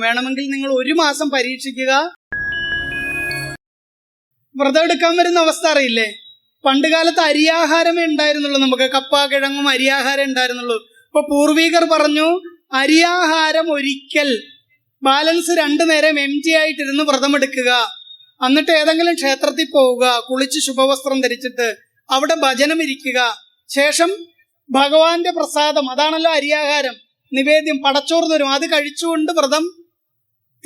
വേണമെങ്കിൽ നിങ്ങൾ ഒരു മാസം പരീക്ഷിക്കുക. വ്രതം എടുക്കാൻ വരുന്ന അവസ്ഥ അറിയില്ലേ? പണ്ട് കാലത്ത് അരിയാഹാരമേ ഉണ്ടായിരുന്നുള്ളൂ നമുക്ക്. കപ്പ കിഴങ്ങും അരിയാഹാരം ഉണ്ടായിരുന്നുള്ളൂ. ഇപ്പൊ പൂർവീകർ പറഞ്ഞു അരിയാഹാരം ഒരിക്കൽ. ബാലൻസ് രണ്ടു നേരം എം ടി ആയിട്ടിരുന്ന് വ്രതം എടുക്കുക. എന്നിട്ട് ഏതെങ്കിലും ക്ഷേത്രത്തിൽ പോവുക കുളിച്ച് ശുഭവസ്ത്രം ധരിച്ചിട്ട് അവിടെ ഭജനം ഇരിക്കുക. ശേഷം ഭഗവാന്റെ പ്രസാദം അതാണല്ലോ അരിയാഹാരം. നിവേദ്യം പടച്ചോറ് തരും. അത് കഴിച്ചുകൊണ്ട് വ്രതം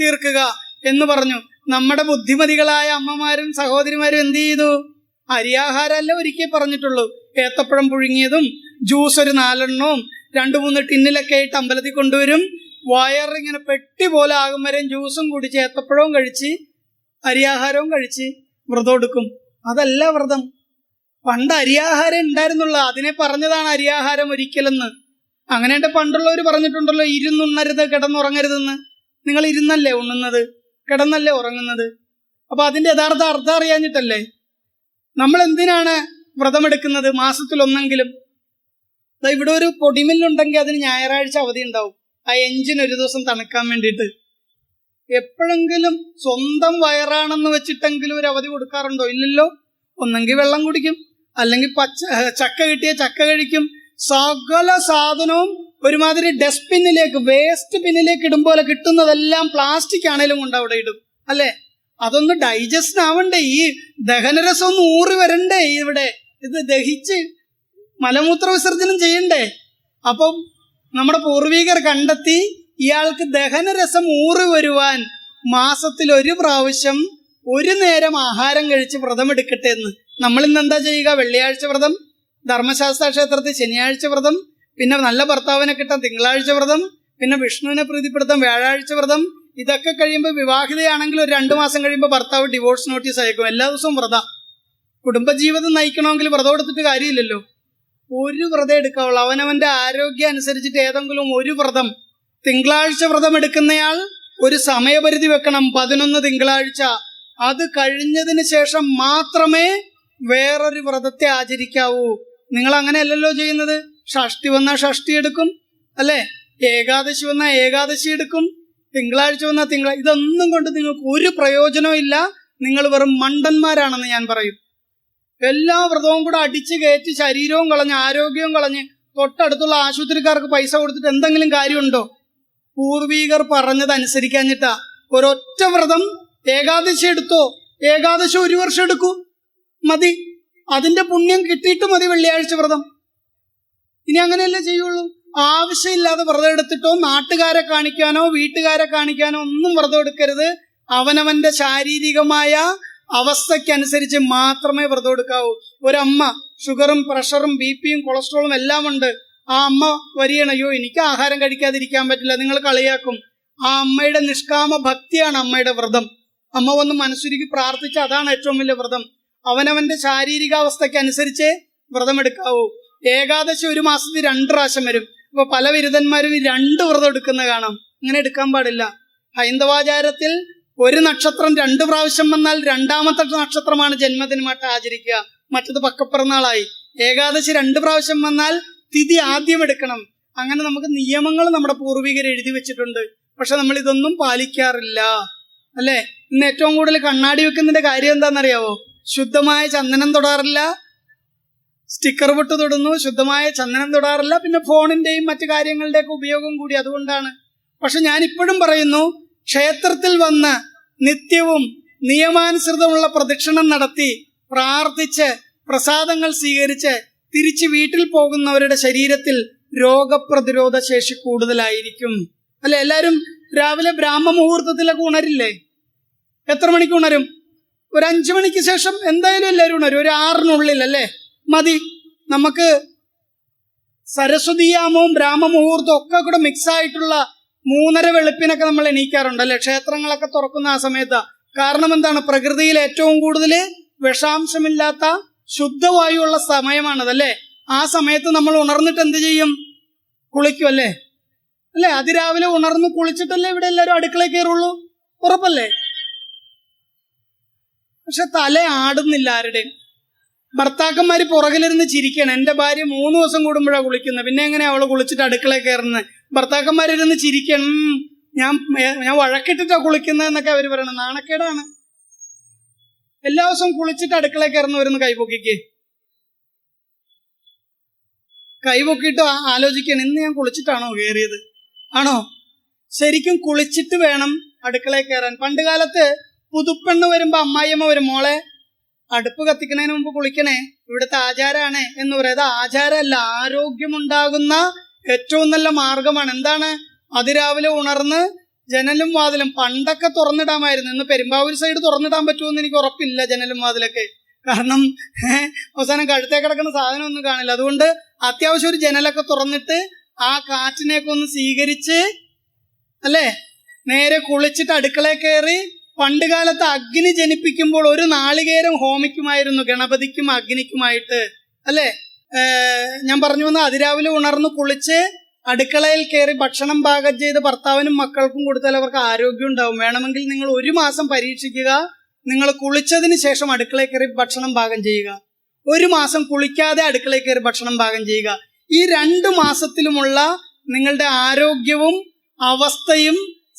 തീർക്കുക എന്ന് പറഞ്ഞു. നമ്മുടെ ബുദ്ധിമതികളായ അമ്മമാരും സഹോദരിമാരും എന്ത് ചെയ്തു? അരിയാഹാരമല്ല ഒരിക്കൽ പറഞ്ഞിട്ടുള്ളൂ. ഏത്തപ്പഴം പുഴുങ്ങിയതും ജ്യൂസ് ഒരു നാലെണ്ണവും രണ്ടു മൂന്ന് ടിന്നിലൊക്കെ ആയിട്ട് അമ്പലത്തിൽ കൊണ്ടുവരും. വയറിങ്ങനെ പെട്ടി പോലെ ആകും വരെയും ജ്യൂസും കുടിച്ച് ഏത്തപ്പഴവും കഴിച്ച് അരിയാഹാരവും കഴിച്ച് വ്രതം എടുക്കും. അതല്ല വ്രതം. പണ്ട് അരിയാഹാരം ഉണ്ടായിരുന്നുള്ള. അതിനെ പറഞ്ഞതാണ് അരിയാഹാരം ഒരിക്കലെന്ന്. അങ്ങനെയുണ്ട് പണ്ടുള്ളവർ പറഞ്ഞിട്ടുണ്ടല്ലോ ഇരുന്നുണ്ണരുത് കിടന്നുറങ്ങരുതെന്ന്. നിങ്ങൾ ഇരുന്നല്ലേ ഉണ്ണുന്നത്? കിടന്നല്ലേ ഉറങ്ങുന്നത്? അപ്പൊ അതിന്റെ യഥാർത്ഥ അർത്ഥം അറിയാഞ്ഞിട്ടല്ലേ? നമ്മൾ എന്തിനാണ് വ്രതമെടുക്കുന്നത് മാസത്തിൽ ഒന്നെങ്കിലും ഇവിടെ ഒരു പൊടിമില്ലുണ്ടെങ്കിൽ അതിന് ഞായറാഴ്ച അവധി ഉണ്ടാവും ആ എഞ്ചിൻ ഒരു ദിവസം തണുക്കാൻ വേണ്ടിയിട്ട്. എപ്പോഴെങ്കിലും സ്വന്തം വയറാണെന്ന് വെച്ചിട്ടെങ്കിലും ഒരു അവധി കൊടുക്കാറുണ്ടോ? ഇല്ലല്ലോ. ഒന്നെങ്കിൽ വെള്ളം കുടിക്കും. അല്ലെങ്കിൽ പച്ച ചക്ക കിട്ടിയ ചക്ക കഴിക്കും. സകല സാധനവും ഒരുമാതിരി ഡസ്റ്റ്ബിന്നിലേക്ക് വേസ്റ്റ് ബിന്നിലേക്ക് ഇടും പോലെ കിട്ടുന്നതെല്ലാം പ്ലാസ്റ്റിക് ആണേലും കൊണ്ട് അവിടെ ഇടും. അല്ലേ? അതൊന്ന് ഡൈജസ്റ്റ് ആവണ്ടേ ഈ ദഹനരസം ഒന്ന് ഊറി വരണ്ടേ ഇവിടെ. ഇത് ദഹിച്ച് മലമൂത്ര വിസർജനം ചെയ്യണ്ടേ? അപ്പം നമ്മുടെ പൂർവികർ കണ്ടെത്തി ഇയാൾക്ക് ദഹനരസം ഊറി വരുവാൻ മാസത്തിൽ ഒരു പ്രാവശ്യം ഒരു നേരം ആഹാരം കഴിച്ച് വ്രതം എടുക്കട്ടെ എന്ന്. നമ്മൾ ഇന്ന് എന്താ ചെയ്യുക? വെള്ളിയാഴ്ച വ്രതം ധർമ്മശാസ്ത്ര ക്ഷേത്രത്തിൽ ശനിയാഴ്ച വ്രതം പിന്നെ നല്ല ഭർത്താവിനെ കിട്ടാൻ തിങ്കളാഴ്ച വ്രതം പിന്നെ വിഷ്ണുവിനെ പ്രീതിപ്പെടുത്താൻ വ്യാഴാഴ്ച വ്രതം. ഇതൊക്കെ കഴിയുമ്പോൾ വിവാഹിതയാണെങ്കിൽ ഒരു രണ്ടു മാസം കഴിയുമ്പോൾ ഭർത്താവ് ഡിവോഴ്സ് നോട്ടീസ് അയക്കും. എല്ലാ ദിവസവും വ്രത. കുടുംബജീവിതം നയിക്കണമെങ്കിൽ വ്രതം എടുത്തിട്ട് കാര്യമില്ലല്ലോ. ഒരു വ്രതം എടുക്കാവുള്ളൂ. അവനവന്റെ ആരോഗ്യം അനുസരിച്ചിട്ട് ഏതെങ്കിലും ഒരു വ്രതം തിങ്കളാഴ്ച വ്രതം എടുക്കുന്നയാൾ ഒരു സമയപരിധി വെക്കണം. പതിനൊന്ന് തിങ്കളാഴ്ച. അത് കഴിഞ്ഞതിന് ശേഷം മാത്രമേ വേറൊരു വ്രതത്തെ ആചരിക്കാവൂ. നിങ്ങൾ അങ്ങനെയല്ലല്ലോ ചെയ്യുന്നത്. ഷഷ്ടി വന്നാൽ ഷഷ്ടി എടുക്കും അല്ലേ? ഏകാദശി വന്നാൽ ഏകാദശി എടുക്കും തിങ്കളാഴ്ച വന്നാൽ തിങ്കളാഴ്ച ഇതൊന്നും കൊണ്ട് നിങ്ങൾക്ക് ഒരു പ്രയോജനവും ഇല്ല. നിങ്ങൾ വെറും മണ്ടന്മാരാണെന്ന് ഞാൻ പറയും. എല്ലാ വ്രതവും കൂടെ അടിച്ചു കയറ്റി ശരീരവും കളഞ്ഞ് ആരോഗ്യവും കളഞ്ഞ് തൊട്ടടുത്തുള്ള ആശുപത്രിക്കാർക്ക് പൈസ കൊടുത്തിട്ട് എന്തെങ്കിലും കാര്യമുണ്ടോ? പൂർവീകർ പറഞ്ഞത് അനുസരിക്കാഞ്ഞിട്ടാ. ഒരൊറ്റ വ്രതം ഏകാദശി എടുത്തോ? ഏകാദശി ഒരു വർഷം എടുക്കൂ. മതി. അതിന്റെ പുണ്യം കിട്ടിയിട്ട് മതി വെള്ളിയാഴ്ച വ്രതം. ഇനി അങ്ങനെയല്ലേ ചെയ്യുള്ളൂ? ആവശ്യമില്ലാതെ വ്രതം എടുത്തിട്ടോ നാട്ടുകാരെ കാണിക്കാനോ വീട്ടുകാരെ കാണിക്കാനോ ഒന്നും വ്രതം എടുക്കരുത്. അവനവന്റെ ശാരീരികമായ അവസ്ഥയ്ക്കനുസരിച്ച് മാത്രമേ വ്രതം എടുക്കാവൂ. ഒരമ്മ ഷുഗറും പ്രഷറും ബി പിയും കൊളസ്ട്രോളും എല്ലാം ഉണ്ട്. ആ അമ്മ വരികയാണ് എനിക്ക് ആഹാരം കഴിക്കാതിരിക്കാൻ പറ്റില്ല നിങ്ങൾ കളിയാക്കും. ആ അമ്മയുടെ നിഷ്കാമ ഭക്തിയാണ് അമ്മയുടെ വ്രതം. അമ്മ ഒന്ന് മനസ്സുരുക്കി പ്രാർത്ഥിച്ച അതാണ് ഏറ്റവും വലിയ വ്രതം. അവനവന്റെ ശാരീരികാവസ്ഥയ്ക്ക് അനുസരിച്ച് വ്രതം എടുക്കാവൂ ഏകാദശി ഒരു മാസത്തിൽ രണ്ട് പ്രാവശ്യം വരും. അപ്പൊ പല ബിരുദന്മാരും രണ്ട് വ്രതം എടുക്കുന്ന കാണാം. ഇങ്ങനെ എടുക്കാൻ പാടില്ല. ഹൈന്ദവാചാരത്തിൽ ഒരു നക്ഷത്രം രണ്ട് പ്രാവശ്യം വന്നാൽ രണ്ടാമത്തെ നക്ഷത്രമാണ് ജന്മദിനമായിട്ട് ആചരിക്കുക. മറ്റത് പക്കപ്പിറന്നാളായി. ഏകാദശി രണ്ട് പ്രാവശ്യം വന്നാൽ തിഥി ആദ്യം എടുക്കണം. അങ്ങനെ നമുക്ക് നിയമങ്ങൾ നമ്മുടെ പൂർവികർ എഴുതി വെച്ചിട്ടുണ്ട്. പക്ഷെ നമ്മൾ ഇതൊന്നും പാലിക്കാറില്ല. അല്ലേ? ഇന്ന് ഏറ്റവും കൂടുതൽ കണ്ണാടി വെക്കുന്നതിന്റെ കാര്യം എന്താണെന്നറിയാവോ? ശുദ്ധമായ ചന്ദനം തൊടാറില്ല. സ്റ്റിക്കർ പൊട്ട് തൊടുന്നു ശുദ്ധമായ ചന്ദനം തൊടാറില്ല. പിന്നെ ഫോണിന്റെയും മറ്റു കാര്യങ്ങളുടെയൊക്കെ ഉപയോഗം കൂടി അതുകൊണ്ടാണ്. പക്ഷെ ഞാൻ ഇപ്പോഴും പറയുന്നു ക്ഷേത്രത്തിൽ വന്ന് നിത്യവും നിയമാനുസൃതമുള്ള പ്രദക്ഷിണം നടത്തി പ്രാർത്ഥിച്ച് പ്രസാദങ്ങൾ സ്വീകരിച്ച് തിരിച്ച് വീട്ടിൽ പോകുന്നവരുടെ ശരീരത്തിൽ രോഗപ്രതിരോധ ശേഷി കൂടുതലായിരിക്കും. അല്ലെ? എല്ലാവരും രാവിലെ ബ്രാഹ്മ മുഹൂർത്തത്തിലൊക്കെ ഉണരില്ലേ? എത്ര മണിക്ക് ഉണരും? ഒരു അഞ്ചു മണിക്ക് ശേഷം എന്തായാലും എല്ലാവരും ഉണരും. ഒരു ആറിനുള്ളിൽ അല്ലേ മതി. നമുക്ക് സരസ്വതിയാമവും ബ്രാഹ്മ മുഹൂർത്തവും ഒക്കെ കൂടെ മിക്സ് ആയിട്ടുള്ള മൂന്നര വെളുപ്പിനൊക്കെ നമ്മൾ എണീക്കാറുണ്ട് അല്ലെ? ക്ഷേത്രങ്ങളൊക്കെ തുറക്കുന്ന ആ സമയത്ത്. കാരണം എന്താണ്? പ്രകൃതിയിൽ ഏറ്റവും കൂടുതൽ വിഷാംശമില്ലാത്ത ശുദ്ധവായുവുള്ള സമയമാണതല്ലേ? ആ സമയത്ത് നമ്മൾ ഉണർന്നിട്ട് എന്ത് ചെയ്യും? കുളിക്കും അല്ലേ? അല്ലേ? അതിരാവിലെ ഉണർന്ന് കുളിച്ചിട്ടല്ലേ ഇവിടെ എല്ലാവരും അടുക്കളയിൽ കയറുള്ളൂ? ഉറപ്പല്ലേ? പക്ഷെ തല ആടുന്നില്ല ആരുടെയും ഭർത്താക്കന്മാര് പുറകിലിരുന്ന് ചിരിക്കണം എന്റെ ഭാര്യ മൂന്ന് ദിവസം കൂടുമ്പോഴാണ് കുളിക്കുന്നത്. പിന്നെ എങ്ങനെ അവൾ കുളിച്ചിട്ട് അടുക്കള കയറുന്നത്? ഭർത്താക്കന്മാരിരുന്ന് ചിരിക്കണം. ഞാൻ ഞാൻ ഞാൻ വഴക്കിട്ടിട്ടാ കുളിക്കുന്നതെന്നൊക്കെ അവർ പറയണം നാണക്കേടാണ്. എല്ലാ ദിവസവും കുളിച്ചിട്ട് അടുക്കള കയറുന്നവരൊന്ന് കൈപൊക്കിക്ക് കൈപൊക്കിയിട്ട് ആലോചിക്കണം ഇന്ന് ഞാൻ കുളിച്ചിട്ടാണോ കയറിയത്? ആണോ? ശരിക്കും കുളിച്ചിട്ട് വേണം അടുക്കളയിൽ കയറാൻ. പണ്ട് കാലത്ത് പുതുപ്പെണ്ണ് വരുമ്പോ അമ്മായിയമ്മ വരും മോളെ. അടുപ്പ് കത്തിക്കുന്നതിന് മുമ്പ് കുളിക്കണേ. ഇവിടുത്തെ ആചാരമാണ് എന്ന് പറയുന്നത് ആചാരമല്ല ആരോഗ്യമുണ്ടാകുന്ന ഏറ്റവും നല്ല മാർഗമാണ്. എന്താണ്? അതിരാവിലെ ഉണർന്ന് ജനലും വാതിലും പണ്ടൊക്കെ തുറന്നിടാമായിരുന്നു. ഇന്ന് പെരുമ്പാവൂർ സൈഡ് തുറന്നിടാൻ പറ്റുമെന്ന് എനിക്ക് ഉറപ്പില്ല ജനലും വാതിലൊക്കെ. കാരണം അവസാനം കഴുത്തേ കിടക്കുന്ന സാധനം ഒന്നും കാണില്ല. അതുകൊണ്ട് അത്യാവശ്യം ഒരു ജനലൊക്കെ തുറന്നിട്ട് ആ കാറ്റിനെയൊക്കെ ഒന്ന് സ്വീകരിച്ച് അല്ലേ? നേരെ കുളിച്ചിട്ട് അടുക്കളയിൽ കയറി പണ്ട് കാലത്ത് അഗ്നി ജനിപ്പിക്കുമ്പോൾ ഒരു നാളികേരം ഹോമിക്കുമായിരുന്നു ഗണപതിക്കും അഗ്നിക്കുമായിട്ട്. അല്ലേ? ഞാൻ പറഞ്ഞു വന്ന അതിരാവിലെ ഉണർന്ന് കുളിച്ച് അടുക്കളയിൽ കയറി ഭക്ഷണം പാകം ചെയ്ത് ഭർത്താവിനും മക്കൾക്കും കൊടുത്താൽ അവർക്ക് ആരോഗ്യം ഉണ്ടാവും. വേണമെങ്കിൽ നിങ്ങൾ ഒരു മാസം പരീക്ഷിക്കുക. നിങ്ങൾ കുളിച്ചതിന് ശേഷം അടുക്കളയിൽ കയറി ഭക്ഷണം പാകം ചെയ്യുക. ഒരു മാസം കുളിക്കാതെ അടുക്കളയിൽ കയറി ഭക്ഷണം പാകം ചെയ്യുക. ഈ രണ്ട് മാസത്തിലുമുള്ള നിങ്ങളുടെ ആരോഗ്യവും അവസ്ഥയും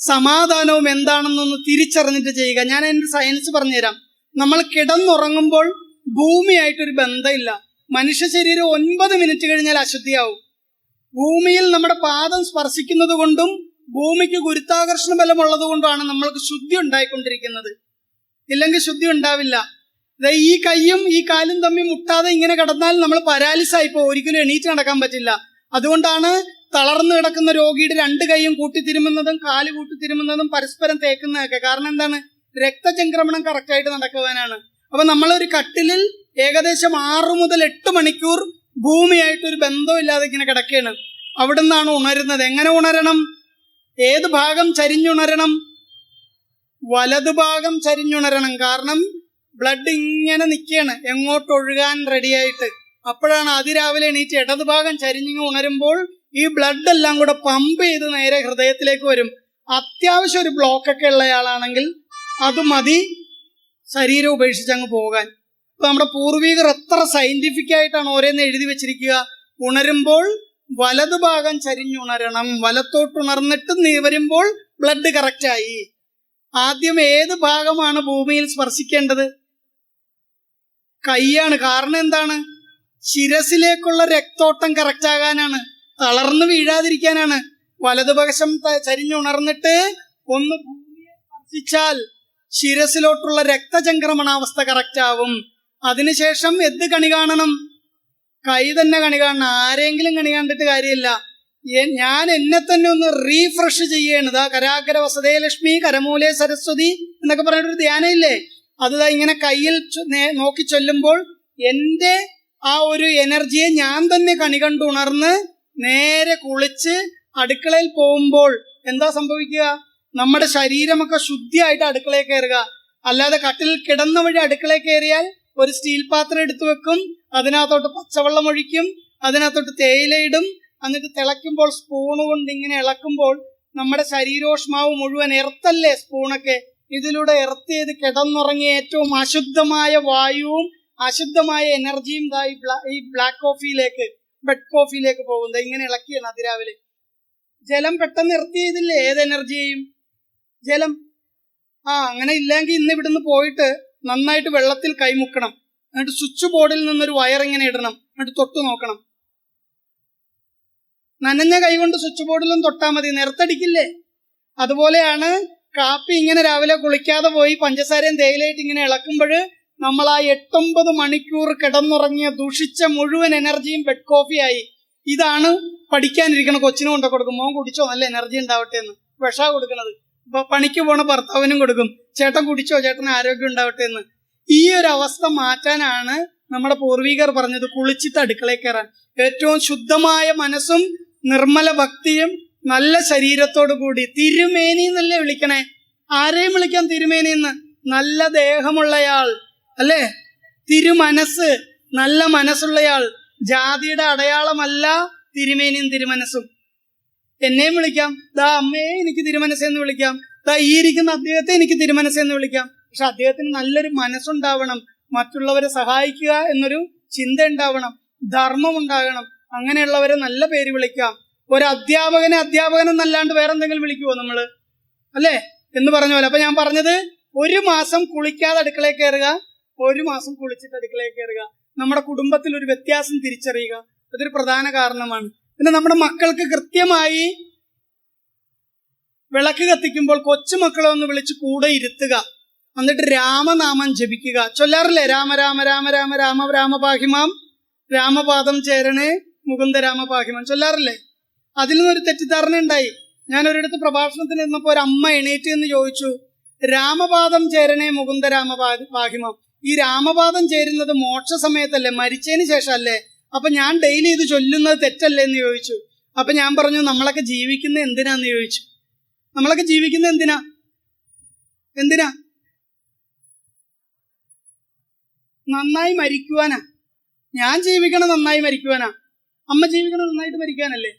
സമാധാനവും എന്താണെന്നൊന്ന് തിരിച്ചറിഞ്ഞിട്ട് ചെയ്യുക. ഞാൻ എന്റെ സയൻസ് പറഞ്ഞുതരാം. നമ്മൾ കിടന്നുറങ്ങുമ്പോൾ ഭൂമിയായിട്ടൊരു ബന്ധമില്ല. മനുഷ്യ ശരീരം ഒൻപത് മിനിറ്റ് കഴിഞ്ഞാൽ അശുദ്ധിയാവും. ഭൂമിയിൽ നമ്മുടെ പാദം സ്പർശിക്കുന്നത് കൊണ്ടും ഭൂമിക്ക് ഗുരുത്വാകർഷണ ബലമുള്ളത് കൊണ്ടുമാണ് നമ്മൾക്ക് ശുദ്ധി ഉണ്ടായിക്കൊണ്ടിരിക്കുന്നത്. ഇല്ലെങ്കിൽ ശുദ്ധി ഉണ്ടാവില്ല. ഈ കൈയും ഈ കാലും തമ്മിൽ മുട്ടാതെ ഇങ്ങനെ കിടന്നാൽ നമ്മൾ പരാലിസ് ആയിപ്പോ ഒരിക്കലും എണീറ്റ് നടക്കാൻ പറ്റില്ല. അതുകൊണ്ടാണ് തളർന്നു കിടക്കുന്ന രോഗിയുടെ രണ്ട് കൈയും കൂട്ടിത്തിരുമുന്നതും കാൽ കൂട്ടിത്തിരുമുന്നതും പരസ്പരം തേക്കുന്നതൊക്കെ. കാരണം എന്താണ്? രക്തചംക്രമണം കറക്റ്റായിട്ട് നടക്കുവാനാണ്. അപ്പൊ നമ്മളൊരു കട്ടിലിൽ ഏകദേശം ആറു മുതൽ എട്ട് മണിക്കൂർ ഭൂമിയായിട്ട് ഒരു ബന്ധമില്ലാതെ ഇങ്ങനെ കിടക്കുകയാണ്. അവിടെ നിന്നാണ് ഉണരുന്നത്. എങ്ങനെ ഉണരണം? ഏത് ഭാഗം ചരിഞ്ഞുണരണം? വലതുഭാഗം ചരിഞ്ഞുണരണം. കാരണം ബ്ലഡ് ഇങ്ങനെ നിൽക്കുകയാണ്. എങ്ങോട്ടൊഴുകാൻ റെഡിയായിട്ട് അപ്പോഴാണ് അതിരാവിലെ എണീറ്റ് ഇടതുഭാഗം ചരിഞ്ഞു ഉണരുമ്പോൾ ഈ ബ്ലഡ് എല്ലാം കൂടെ പമ്പ് ചെയ്ത് നേരെ ഹൃദയത്തിലേക്ക് വരും. അത്യാവശ്യം ഒരു ബ്ലോക്ക് ഒക്കെ ഉള്ളയാളാണെങ്കിൽ അത് മതി. ശരീരം ഉപേക്ഷിച്ച് അങ്ങ് പോകാൻ. ഇപ്പൊ നമ്മുടെ പൂർവികർ എത്ര സയന്റിഫിക് ആയിട്ടാണ് ഓരോന്ന് എഴുതി വെച്ചിരിക്കുക. ഉണരുമ്പോൾ വലതു ഭാഗം ചരിഞ്ഞുണരണം വലത്തോട്ടുണർന്നിട്ട് നീ വരുമ്പോൾ ബ്ലഡ് കറക്റ്റായി ആദ്യം ഏത് ഭാഗമാണ് ഭൂമിയിൽ സ്പർശിക്കേണ്ടത്? കൈയാണ്. കാരണം എന്താണ്? ശിരസിലേക്കുള്ള രക്തോട്ടം കറക്റ്റ് ആകാനാണ്. തളർന്നു വീഴാതിരിക്കാനാണ്. വലതുപക്ഷം ചരിഞ്ഞു ചരിഞ്ഞുണർന്നിട്ട് ഒന്ന് ഭൂമിയെ സ്പർശിച്ചാൽ ശിരസിലോട്ടുള്ള രക്തചംക്രമണാവസ്ഥ കറക്റ്റ് ആവും. അതിനുശേഷം എന്ത് കണി കാണണം? കൈ തന്നെ കണി കാണണം. ആരെങ്കിലും കണി കണ്ടിട്ട് കാര്യമില്ല. ഞാൻ എന്നെ തന്നെ ഒന്ന് റീഫ്രഷ് ചെയ്യണത് ആ കരാകര വസതേലക്ഷ്മി കരമൂലെ സരസ്വതി എന്നൊക്കെ പറഞ്ഞിട്ടൊരു ധ്യാനം ഇല്ലേ അത് ഇങ്ങനെ കയ്യിൽ നോക്കി ചൊല്ലുമ്പോൾ എന്റെ ആ ഒരു എനർജിയെ ഞാൻ തന്നെ കണി കണ്ട് ഉണർന്ന് നേരെ കുളിച്ച് അടുക്കളയിൽ പോകുമ്പോൾ എന്താ സംഭവിക്കുക? നമ്മുടെ ശരീരമൊക്കെ ശുദ്ധിയായിട്ട് അടുക്കളയിൽ കയറുക. അല്ലാതെ കട്ടിൽ കിടന്ന വഴി അടുക്കളയിൽ കയറിയാൽ ഒരു സ്റ്റീൽ പാത്രം എടുത്തു വെക്കും അതിനകത്തോട്ട് പച്ചവെള്ളം ഒഴിക്കും അതിനകത്തോട്ട് തേയിലയിടും എന്നിട്ട് തിളയ്ക്കുമ്പോൾ സ്പൂണ് കൊണ്ട് ഇങ്ങനെ ഇളക്കുമ്പോൾ നമ്മുടെ ശരീരോഷ്മാവ് മുഴുവൻ എർത്തല്ലേ സ്പൂണൊക്കെ ഇതിലൂടെ എർത്തിയത് കിടന്നുറങ്ങിയ ഏറ്റവും അശുദ്ധമായ വായുവും അശുദ്ധമായ എനർജിയും ഈ ബ്ലാക്ക് കോഫിയിലേക്ക് ബെഡ് കോഫിയിലേക്ക് പോകുന്നത്. ഇങ്ങനെ ഇളക്കിയാണ് അതിരാവിലെ. ജലം പെട്ടെന്ന് നിർത്തിയതില്ലേ ഏത് എനർജിയെയും? ജലം. ആ അങ്ങനെ ഇല്ലെങ്കിൽ ഇന്ന് ഇവിടുന്ന് പോയിട്ട് നന്നായിട്ട് വെള്ളത്തിൽ കൈമുക്കണം. എന്നിട്ട് സ്വിച്ച് ബോർഡിൽ നിന്നൊരു വയർ ഇങ്ങനെ ഇടണം. എന്നിട്ട് തൊട്ട് നോക്കണം. നനഞ്ഞ കൈകൊണ്ട് സ്വിച്ച് ബോർഡിലും തൊട്ടാൽ മതി. നിരത്തടിക്കില്ലേ? അതുപോലെയാണ് കാപ്പി ഇങ്ങനെ രാവിലെ കുളിക്കാതെ പോയി പഞ്ചസാരയും തേയിലയിട്ട് ഇങ്ങനെ ഇളക്കുമ്പോൾ നമ്മൾ ആ എട്ടൊമ്പത് മണിക്കൂർ കിടന്നുറങ്ങിയ ദുഷിച്ച മുഴുവൻ എനർജിയും ബെഡ് കോഫിയായി ഇതാണ് പഠിക്കാനിരിക്കണ കൊച്ചിന് കൊണ്ട് കൊടുക്കും. മോൻ കുടിച്ചോ? നല്ല എനർജി ഉണ്ടാവട്ടെ എന്ന്. വിഷ കൊടുക്കുന്നത് ഇപ്പൊ പണിക്ക് പോണ ഭർത്താവിനും കൊടുക്കും. ചേട്ടൻ കുടിച്ചോ? ചേട്ടന് ആരോഗ്യം ഉണ്ടാവട്ടെ എന്ന്. ഈ ഒരു അവസ്ഥ മാറ്റാനാണ് നമ്മുടെ പൂർവികർ പറഞ്ഞത് കുളിച്ചിട്ട് അടുക്കളയിൽ കയറാൻ. ഏറ്റവും ശുദ്ധമായ മനസ്സും നിർമ്മല ഭക്തിയും നല്ല ശരീരത്തോടു കൂടി. തിരുമേനി എന്നല്ലേ വിളിക്കണേ? ആരെയും വിളിക്കാം തിരുമേനി എന്ന്. നല്ല ദേഹമുള്ളയാൾ അല്ലേ? തിരുമനസ് നല്ല മനസ്സുള്ളയാൾ ജാതിയുടെ അടയാളമല്ല തിരുമേനിയും തിരുമനസ്സും. എന്നെയും വിളിക്കാം. ദാ അമ്മയെ എനിക്ക് തിരുമനസ്സെന്ന് വിളിക്കാം. ദാ ഈ ഇരിക്കുന്ന അദ്ദേഹത്തെ എനിക്ക് തിരുമനസ്സെന്ന് വിളിക്കാം. പക്ഷെ അദ്ദേഹത്തിന് നല്ലൊരു മനസ്സുണ്ടാവണം. മറ്റുള്ളവരെ സഹായിക്കുക എന്നൊരു ചിന്ത ഉണ്ടാവണം. ധർമ്മം ഉണ്ടാകണം. അങ്ങനെയുള്ളവരെ നല്ല പേര് വിളിക്കാം. ഒരു അധ്യാപകനെ അധ്യാപകൻ എന്നല്ലാണ്ട് വേറെ എന്തെങ്കിലും വിളിക്കുവോ നമ്മൾ? അല്ലേ? എന്ന് പറഞ്ഞ പോലെ. അപ്പൊ ഞാൻ പറഞ്ഞത് ഒരു മാസം കുളിക്കാതെ അടുക്കളയിൽ കയറുക ഒരു മാസം കുളിച്ചിട്ട് അടുക്കളയിൽ കയറുക. നമ്മുടെ കുടുംബത്തിൽ ഒരു വ്യത്യാസം തിരിച്ചറിയുക. അതൊരു പ്രധാന കാരണമാണ്. പിന്നെ നമ്മുടെ മക്കൾക്ക് കൃത്യമായി വിളക്ക് കത്തിക്കുമ്പോൾ കൊച്ചുമക്കളെ ഒന്ന് വിളിച്ച് കൂടെ ഇരുത്തുക. എന്നിട്ട് രാമനാമം ജപിക്കുക. ചൊല്ലാറില്ലേ? രാമ രാമ രാമ രാമ രാമ രാമപാഹിമാം. രാമപാദം ചേരണേ മുകുന്ദ രാമപാഹിമാം. ചൊല്ലാറില്ലേ? അതിൽ നിന്നൊരു തെറ്റിദ്ധാരണ ഉണ്ടായി. ഞാൻ ഒരിടത്ത് പ്രഭാഷണത്തിന് ഇരുന്നപ്പോൾ ഒരു അമ്മ എണീറ്റ് എന്ന് ചോദിച്ചു രാമപാദം ചേരണേ മുകുന്ദ രാമപാഹിമാം ഈ രാമപാദം ചേരുന്നത് മോക്ഷ സമയത്തല്ലേ മരിച്ചതിന് ശേഷം അല്ലേ അപ്പൊ ഞാൻ ഡെയിലി ഇത് ചൊല്ലുന്നത് തെറ്റല്ലേ എന്ന് ചോദിച്ചു. അപ്പൊ ഞാൻ പറഞ്ഞു നമ്മളൊക്കെ ജീവിക്കുന്ന എന്തിനാന്ന് ചോദിച്ചു. നമ്മളൊക്കെ ജീവിക്കുന്ന എന്തിനാ? എന്തിനാ? നന്നായി മരിക്കുവാനാ. ഞാൻ ജീവിക്കണ നന്നായി മരിക്കുവാനാ. അമ്മ ജീവിക്കണ നന്നായിട്ട് മരിക്കാനല്ലേ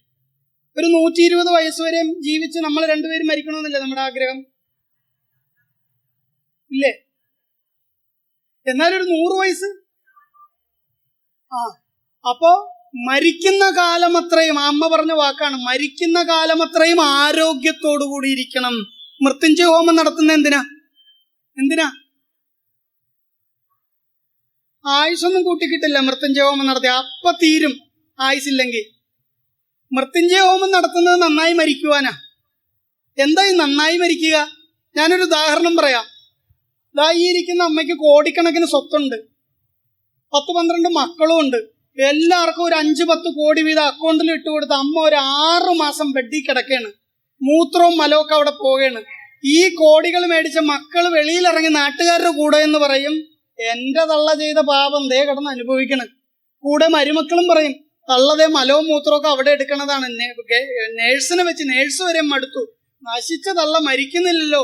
ഒരു നൂറ്റി ഇരുപത് വയസ്സ് വരെ ജീവിച്ച് നമ്മൾ രണ്ടുപേരും മരിക്കണമെന്നല്ലേ നമ്മുടെ ആഗ്രഹം? ഇല്ലേ? എന്നാലൊരു നൂറ് വയസ്സ്. ആ അപ്പോ മരിക്കുന്ന കാലം അത്രയും അമ്മ പറഞ്ഞ വാക്കാണ് മരിക്കുന്ന കാലം അത്രയും ആരോഗ്യത്തോടു കൂടി ഇരിക്കണം. മൃത്യുഞ്ജയ ഹോമം നടത്തുന്ന എന്തിനാ? എന്തിനാ? ആയുസൊന്നും കൂട്ടിക്കിട്ടില്ല മൃത്യുഞ്ജയ ഹോമം നടത്തി. അപ്പൊ തീരും ആയുസില്ലെങ്കിൽ. മൃത്യുഞ്ജയ ഹോമം നടത്തുന്നത് നന്നായി മരിക്കുവാനാ. എന്തായി നന്നായി മരിക്കുക? ഞാനൊരു ഉദാഹരണം പറയാം. ദാ ഇരിക്കുന്ന അമ്മയ്ക്ക് കോടിക്കണക്കിന് സ്വത്തുണ്ട്. പത്ത് പന്ത്രണ്ട് മക്കളും ഉണ്ട്. എല്ലാവർക്കും ഒരു അഞ്ച് പത്ത് കോടി വീതം അക്കൗണ്ടിൽ ഇട്ട് കൊടുത്ത് അമ്മ ഒരു ആറ് മാസം ബെഡിൽ കിടക്കാണ്. മൂത്രവും മലമൊക്കെ അവിടെ പോവുകയാണ്. ഈ കോടികൾ മേടിച്ച മക്കൾ വെളിയിലിറങ്ങി നാട്ടുകാരുടെ കൂടെ എന്ന് പറയും. എന്റെ തള്ള ചെയ്ത പാപം ദേ കിടന്ന് അനുഭവിക്കണം. കൂടെ മരുമക്കളും പറയും തള്ളതേ മലവും മൂത്രമൊക്കെ അവിടെ എടുക്കണതാണ്. നേഴ്സിനെ വെച്ച് നേഴ്സ് വരെ മടുത്തു. നശിച്ച തള്ള മരിക്കുന്നില്ലല്ലോ.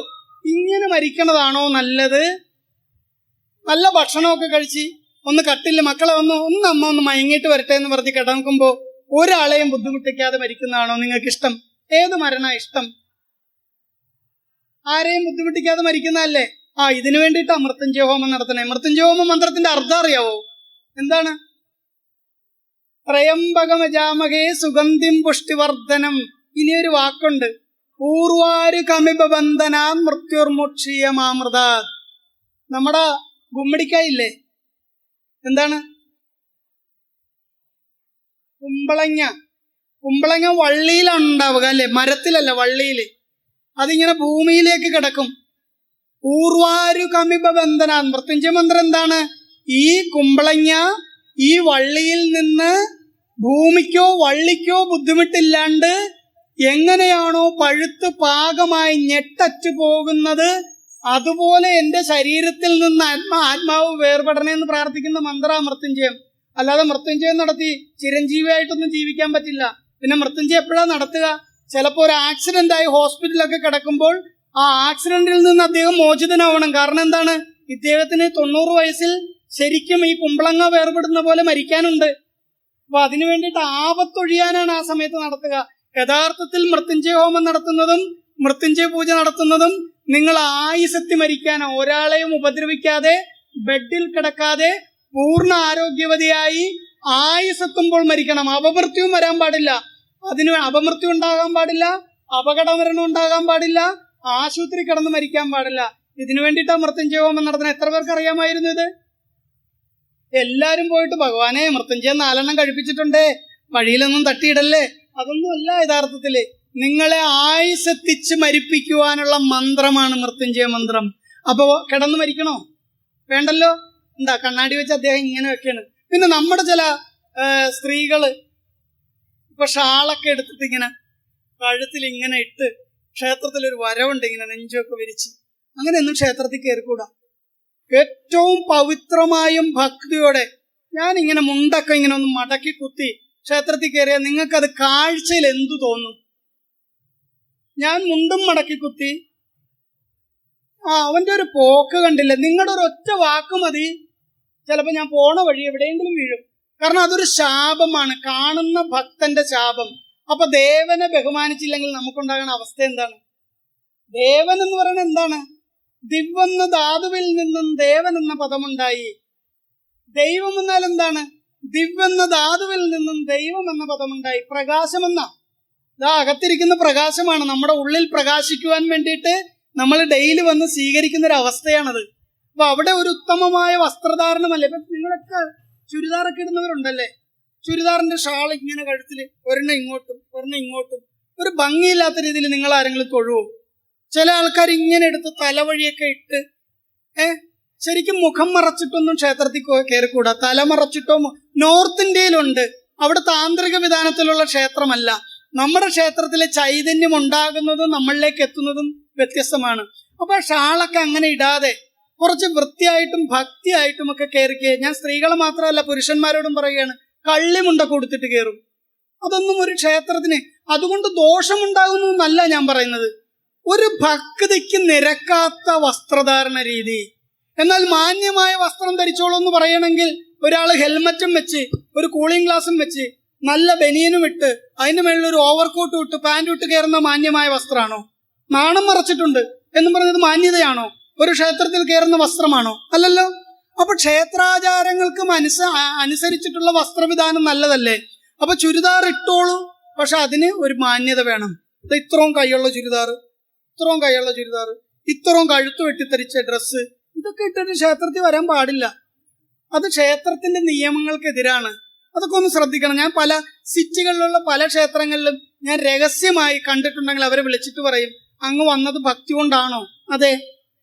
ഇങ്ങനെ മരിക്കണതാണോ നല്ലത്? നല്ല ഭക്ഷണമൊക്കെ കഴിച്ച് ഒന്ന് കട്ടില്ല മക്കളെ ഒന്ന് ഒന്ന് അമ്മ ഒന്ന് മയങ്ങിയിട്ട് വരട്ടെ എന്ന് പറഞ്ഞ് കിടക്കുമ്പോ ഒരാളെയും ബുദ്ധിമുട്ടിക്കാതെ മരിക്കുന്നതാണോ നിങ്ങൾക്ക് ഇഷ്ടം ഏത് മരണ ഇഷ്ടം? ആരെയും ബുദ്ധിമുട്ടിക്കാതെ മരിക്കുന്നതല്ലേ? ആ ഇതിനു വേണ്ടിയിട്ട് അമൃത്തഞ്ജയ ഹോമം നടത്തണേ. അമൃത്തഞ്ജയ ഹോമ മന്ത്രത്തിന്റെ അർത്ഥം അറിയാവോ? എന്താണ്? ത്രയംബകമജാമകേ സുഗന്ധിം പുഷ്ടിവർദ്ധനം. ഇനിയൊരു വാക്കുണ്ട്. പൂർവാരു കമിബന്ധന മൃത്യുർമുക്ഷീയമാമൃത. നമ്മുടെ ഗുമ്മടിക്കായില്ലേ എന്താണ്? കുമ്പളങ്ങ. കുമ്പളങ്ങ വള്ളിയിലാണ് ഉണ്ടാവുക അല്ലെ? മരത്തിലല്ല വള്ളിയിൽ അതിങ്ങനെ ഭൂമിയിലേക്ക് കിടക്കും. പൂർവാരു കമിബ ബന്ധന മൃത്യുഞ്ജയ മന്ത്രം എന്താണ്? ഈ കുമ്പളങ്ങ ഈ വള്ളിയിൽ നിന്ന് ഭൂമിക്കോ വള്ളിക്കോ ബുദ്ധിമുട്ടില്ലാണ്ട് എങ്ങനെയാണോ പഴുത്ത് പാകമായി ഞെട്ടറ്റു പോകുന്നത്? അതുപോലെ എന്റെ ശരീരത്തിൽ നിന്ന് ആത്മാ ആത്മാവ് വേർപെടണേ എന്ന് പ്രാർത്ഥിക്കുന്ന മന്ത്ര മൃത്യുഞ്ജയം. അല്ലാതെ മൃത്യുഞ്ജയം നടത്തി ചിരഞ്ജീവിയായിട്ടൊന്നും ജീവിക്കാൻ പറ്റില്ല. പിന്നെ മൃത്യുഞ്ജയം എപ്പോഴാ നടത്തുക? ചിലപ്പോൾ ഒരു ആക്സിഡന്റ് ആയി ഹോസ്പിറ്റലൊക്കെ കിടക്കുമ്പോൾ ആ ആക്സിഡന്റിൽ നിന്ന് അദ്ദേഹം മോചിതനാവണം. കാരണം എന്താണ്? ഇദ്ദേഹത്തിന് തൊണ്ണൂറ് വയസ്സിൽ ശരിക്കും ഈ കുമ്പളങ്ങ വേർപെടുന്ന പോലെ മരിക്കാനുണ്ട്. അപ്പൊ അതിനു വേണ്ടിയിട്ട് ആപത്തൊഴിയാനാണ് ആ സമയത്ത് നടത്തുക. യഥാർത്ഥത്തിൽ മൃത്യുഞ്ജയ ഹോമം നടത്തുന്നതും മൃത്യുഞ്ജയ പൂജ നടത്തുന്നതും നിങ്ങൾ ആയുസത്തി മരിക്കാൻ ഒരാളെയും ഉപദ്രവിക്കാതെ ബെഡിൽ കിടക്കാതെ പൂർണ ആരോഗ്യവതിയായി ആയുസെത്തുമ്പോൾ മരിക്കണം. അപമൃത്യുവും വരാൻ പാടില്ല. അതിന് അപമൃത്യു ഉണ്ടാകാൻ പാടില്ല അപകടമരണം ഉണ്ടാകാൻ പാടില്ല ആശുപത്രി കിടന്ന് മരിക്കാൻ പാടില്ല. ഇതിനു വേണ്ടിയിട്ടാണ് മൃത്യുഞ്ജയ ഹോമം നടത്തുന്നത്. എത്ര പേർക്ക് അറിയാമായിരുന്നു ഇത്? എല്ലാരും പോയിട്ട് ഭഗവാനെ മൃത്യുഞ്ജയം നാലെണ്ണം കഴിപ്പിച്ചിട്ടുണ്ടേ. വഴിയിലൊന്നും തട്ടിയിടല്ലേ? അതൊന്നും അല്ല യഥാർത്ഥത്തിൽ നിങ്ങളെ ആയുസെത്തിച്ച് മരിപ്പിക്കുവാനുള്ള മന്ത്രമാണ് മൃത്യുഞ്ജയ മന്ത്രം. അപ്പോ കിടന്ന് മരിക്കണോ? വേണ്ടല്ലോ? എന്താ കണ്ണാടി വെച്ച് അദ്ദേഹം ഇങ്ങനെ വെക്കാണ്. പിന്നെ നമ്മുടെ ചില സ്ത്രീകൾ ഇപ്പൊ ഷാളൊക്കെ എടുത്തിട്ട് ഇങ്ങനെ കഴുത്തിൽ ഇങ്ങനെ ഇട്ട് ക്ഷേത്രത്തിൽ ഒരു വരവുണ്ട് ഇങ്ങനെ നെഞ്ചൊക്കെ വിരിച്ച്. അങ്ങനെയൊന്നും ക്ഷേത്രത്തിൽ കയറിക്കൂടാ. ഏറ്റവും പവിത്രമായും ഭക്തിയോടെ ഞാൻ ഇങ്ങനെ മുണ്ടൊക്കെ ഇങ്ങനെ ഒന്ന് മടക്കി കുത്തി ക്ഷേത്രത്തിൽ കയറിയാൽ നിങ്ങൾക്കത് കാഴ്ചയിൽ എന്തു തോന്നും? ഞാൻ മുണ്ടും മടക്കി കുത്തി. ആ അവന്റെ ഒരു പോക്ക് കണ്ടില്ല. നിങ്ങളുടെ ഒരു ഒറ്റ വാക്ക് മതി. ചിലപ്പോ ഞാൻ പോണ വഴി എവിടെയെങ്കിലും വീഴും. കാരണം അതൊരു ശാപമാണ്. കാണുന്ന ഭക്തന്റെ ശാപം. അപ്പൊ ദേവനെ ബഹുമാനിച്ചില്ലെങ്കിൽ നമുക്കുണ്ടാകുന്ന അവസ്ഥ എന്താണ്? ദേവൻ എന്ന് പറയുന്നത് എന്താണ്? ദിവെന്ന ധാതുവിൽ നിന്നും ദേവൻ എന്ന പദമുണ്ടായി. ദൈവം എന്നാൽ എന്താണ്? ദിവെന്ന ധാതുവിൽ നിന്നും ദൈവം എന്ന പദമുണ്ടായി. പ്രകാശമെന്ന. ഇതാ അകത്തിരിക്കുന്ന പ്രകാശമാണ്. നമ്മുടെ ഉള്ളിൽ പ്രകാശിക്കുവാൻ വേണ്ടിയിട്ട് നമ്മൾ ഡെയിലി വന്ന് സ്വീകരിക്കുന്ന ഒരു അവസ്ഥയാണത് അപ്പൊ അവിടെ ഒരു ഉത്തമമായ വസ്ത്രധാരണമല്ലേ? ഇപ്പൊ നിങ്ങളൊക്കെ ചുരിദാറൊക്കെ ഇടുന്നവരുണ്ടല്ലേ? ചുരിദാറിന്റെ ഷാൾ ഇങ്ങനെ കഴുത്തിൽ ഒരെണ്ണം ഇങ്ങോട്ടും ഒരെണ്ണം ഇങ്ങോട്ടും. ഒരു ഭംഗിയില്ലാത്ത രീതിയിൽ നിങ്ങൾ ആരെങ്കിലും തൊഴുവോ? ചില ആൾക്കാർ ഇങ്ങനെ എടുത്ത് തലവഴിയൊക്കെ ഇട്ട് ഏ? ശരിക്കും മുഖം മറച്ചിട്ടൊന്നും ക്ഷേത്രത്തിൽ കയറിക്കൂടാ തല മറച്ചിട്ടോ നോർത്ത് ഇന്ത്യയിലുണ്ട്. അവിടെ താന്ത്രിക വിധാനത്തിലുള്ള ക്ഷേത്രമല്ല. നമ്മുടെ ക്ഷേത്രത്തിലെ ചൈതന്യം ഉണ്ടാകുന്നതും നമ്മളിലേക്ക് എത്തുന്നതും വ്യത്യസ്തമാണ്. അപ്പൊ ഷാളൊക്കെ അങ്ങനെ ഇടാതെ കുറച്ച് വൃത്തിയായിട്ടും ഭക്തിയായിട്ടും ഒക്കെ കയറിക്കേ ഞാൻ സ്ത്രീകളെ മാത്രമല്ല പുരുഷന്മാരോടും പറയുകയാണ് കള്ളിമുണ്ടൊക്കെ കൊടുത്തിട്ട് കയറും അതൊന്നും ഒരു ക്ഷേത്രത്തിന് അതുകൊണ്ട് ദോഷമുണ്ടാകുന്നു എന്നല്ല ഞാൻ പറയുന്നത്. ഒരു ഭക്തിക്ക് നിരക്കാത്ത വസ്ത്രധാരണ രീതി. എന്നാൽ മാന്യമായ വസ്ത്രം ധരിച്ചോളൂ എന്ന് പറയണമെങ്കിൽ ഒരാൾ ഹെൽമറ്റും വെച്ച് ഒരു കൂളിംഗ് ഗ്ലാസും വെച്ച് നല്ല ബനിയനും ഇട്ട് അതിന് മേളിൽ ഒരു ഓവർകോട്ടും ഇട്ട് പാന്റ് ഇട്ട് കയറുന്ന മാന്യമായ വസ്ത്രമാണോ? നാണം മറച്ചിട്ടുണ്ട് എന്നും പറഞ്ഞത് മാന്യതയാണോ? ഒരു ക്ഷേത്രത്തിൽ കയറുന്ന വസ്ത്രമാണോ? അല്ലല്ലോ. അപ്പൊ ക്ഷേത്രാചാരങ്ങൾക്ക് മനസ്സ് അനുസരിച്ചിട്ടുള്ള വസ്ത്രവിധാനം നല്ലതല്ലേ? അപ്പൊ ചുരിദാർ ഇട്ടോളൂ. പക്ഷെ അതിന് ഒരു മാന്യത വേണം. ഇത്രയും കൈയുള്ള ചുരിദാർ ഇത്രയും കൈയുള്ള ചുരിദാർ ഇത്രയും കഴുത്ത് വെട്ടിത്തെറിച്ച ഡ്രസ്സ് ഇതൊക്കെ ഇട്ടിട്ട് ക്ഷേത്രത്തിൽ വരാൻ പാടില്ല. അത് ക്ഷേത്രത്തിന്റെ നിയമങ്ങൾക്കെതിരാണ്. അതൊക്കെ ഒന്ന് ശ്രദ്ധിക്കണം. ഞാൻ പല സിറ്റികളിലുള്ള പല ക്ഷേത്രങ്ങളിലും ഞാൻ രഹസ്യമായി കണ്ടിട്ടുണ്ടെങ്കിൽ അവരെ വിളിച്ചിട്ട് പറയും അങ്ങ് വന്നത് ഭക്തി കൊണ്ടാണോ? അതെ.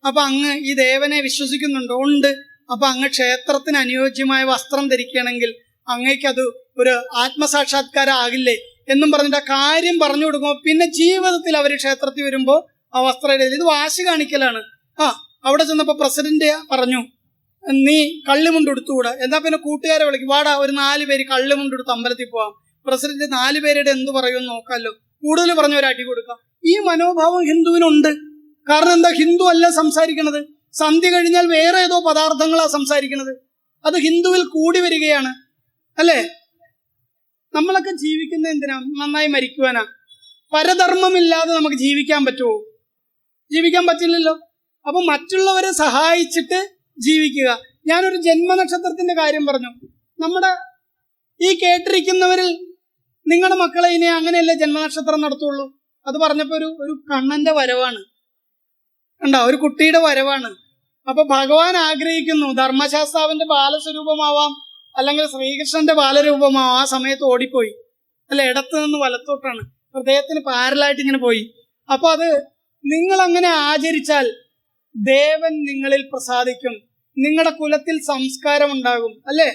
അപ്പൊ അങ്ങ് ഈ ദേവനെ വിശ്വസിക്കുന്നുണ്ടോ. ഉണ്ട്. അപ്പൊ അങ്ങ് ക്ഷേത്രത്തിന് അനുയോജ്യമായ വസ്ത്രം ധരിക്കുകയാണെങ്കിൽ അങ്ങേക്കത് ഒരു ആത്മസാക്ഷാത്കാരം ആകില്ലേ എന്നും പറഞ്ഞിട്ട് ആ കാര്യം പറഞ്ഞു കൊടുക്കുമ്പോൾ പിന്നെ ജീവിതത്തിൽ അവർ ക്ഷേത്രത്തിൽ വരുമ്പോൾ ആ വസ്ത്രം ഇത് വാശി കാണിക്കലാണ്. ആ അവിടെ ചെന്നപ്പോ പ്രസിഡന്റ് പറഞ്ഞു നീ കള്ളിമുണ്ട് എടുത്തുകൂടെ എന്നാ പിന്നെ കൂട്ടുകാരെ വിളിക്കും വാടാ ഒരു നാല് പേര് കള്ളിമുണ്ട് എടുത്ത് അമ്പലത്തിൽ പോവാം. പ്രസിഡന്റ് നാല് പേരുടെ എന്ത് പറയുമെന്ന് നോക്കാമല്ലോ കൂടുതൽ പറഞ്ഞ ഒരു കൊടുക്കാം. ഈ മനോഭാവം ഹിന്ദുവിനുണ്ട്. കാരണം എന്താ? ഹിന്ദു അല്ല സംസാരിക്കണത്. സന്ധ്യ കഴിഞ്ഞാൽ വേറെ ഏതോ പദാർത്ഥങ്ങളാ സംസാരിക്കണത്. അത് ഹിന്ദുവിൽ കൂടി വരികയാണ്. അല്ലേ? നമ്മളൊക്കെ ജീവിക്കുന്ന എന്തിനാ? നന്നായി മരിക്കുവാനാ. പരധർമ്മമില്ലാതെ നമുക്ക് ജീവിക്കാൻ പറ്റുമോ? ജീവിക്കാൻ പറ്റില്ലല്ലോ. അപ്പൊ മറ്റുള്ളവരെ സഹായിച്ചിട്ട് ജീവിക്കുക. ഞാനൊരു ജന്മനക്ഷത്രത്തിന്റെ കാര്യം പറഞ്ഞു. നമ്മുടെ ഈ കേട്ടിരിക്കുന്നവരിൽ നിങ്ങളുടെ മക്കളെ ഇനി അങ്ങനെയല്ലേ ജന്മനക്ഷത്രം നടത്തുള്ളൂ? അത് പറഞ്ഞപ്പോ ഒരു ഒരു കണ്ണന്റെ വരവാണ്. കണ്ടോ? ഒരു കുട്ടിയുടെ വരവാണ്. അപ്പൊ ഭഗവാൻ ആഗ്രഹിക്കുന്നു ധർമ്മശാസ്താവിന്റെ ബാലസ്വരൂപമാവാം അല്ലെങ്കിൽ ശ്രീകൃഷ്ണന്റെ ബാലരൂപമാവാം. ആ സമയത്ത് ഓടിപ്പോയി. അല്ല ഇടത്ത് നിന്ന് വലത്തോട്ടാണ്. ഹൃദയത്തിന് പാരലായിട്ട് ഇങ്ങനെ പോയി. അപ്പൊ അത് നിങ്ങൾ അങ്ങനെ ആചരിച്ചാൽ ദേവൻ നിങ്ങളിൽ പ്രസാദിക്കും. നിങ്ങളുടെ കുലത്തിൽ സംസ്കാരം ഉണ്ടാകും അല്ലേ?